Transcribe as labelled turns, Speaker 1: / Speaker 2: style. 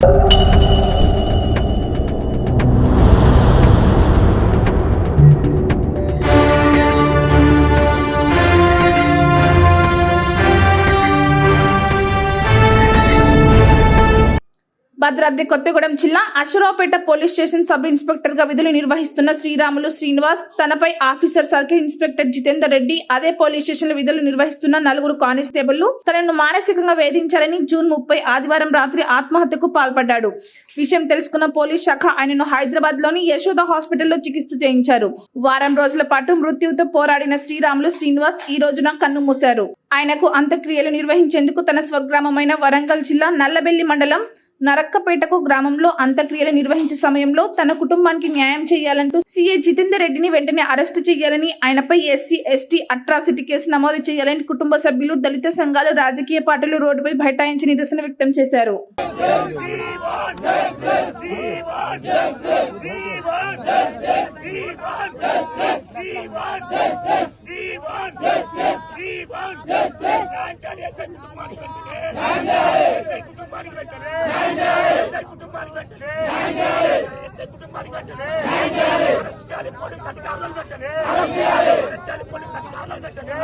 Speaker 1: you. Bhadradri Kothagudem జిల్లా Aswaraopeta police station sub ఇన్స్పెక్టర్గా విధులు నిర్వహిస్తున్న శ్రీరాములు శ్రీనివాస్ తనపై officer circle inspector Jitender Reddy అదే పోలీస్ స్టేషన్లో విధులు నిర్వహిస్తున్న నలుగురు కానిస్టేబుళ్ళు తనను మానసికంగా వేధించారని జూన్ ముప్పై ఆదివారం రాత్రి ఆత్మహత్యకు పాల్పడ్డాడు. విషయం తెలుసుకున్న పోలీస్ శాఖ ఆయనను హైదరాబాద్లోని యశోద హాస్పిటల్లో చికిత్స చేయించారు. వారం రోజుల పాటు మృత్యువుతో పోరాడిన శ్రీరాములు శ్రీనివాస్ ఈ రోజున కన్ను మూశారు. ఆయనకు అంత్యక్రియలు నిర్వహించేందుకు తన స్వగ్రామమైన వరంగల్ జిల్లా నల్లబెల్లి మండలం నరక్కపేటకు గ్రామంలో అంత్యక్రియలు నిర్వహించే సమయంలో తన కుటుంబానికి న్యాయం చేయాలంటూ సీఏ జితేందర్ రెడ్డిని వెంటనే అరెస్టు చేయాలని ఆయనపై ఎస్సీ ఎస్టీ అట్రాసిటీ కేసు నమోదు చేయాలని కుటుంబ సభ్యులు దళిత సంఘాలు రాజకీయ పార్టీలు రోడ్డుపై బైఠాయించి నిరసన వ్యక్తం చేశారు
Speaker 2: కుటుంబానికి కుటుంబానికి పెట్టలే కుటుంబానికి పోలీస్ అధికారులను పెట్టలే పోలీస్ అధికారులను పెట్టలే పోలీస్ అధికారులను పెట్టలే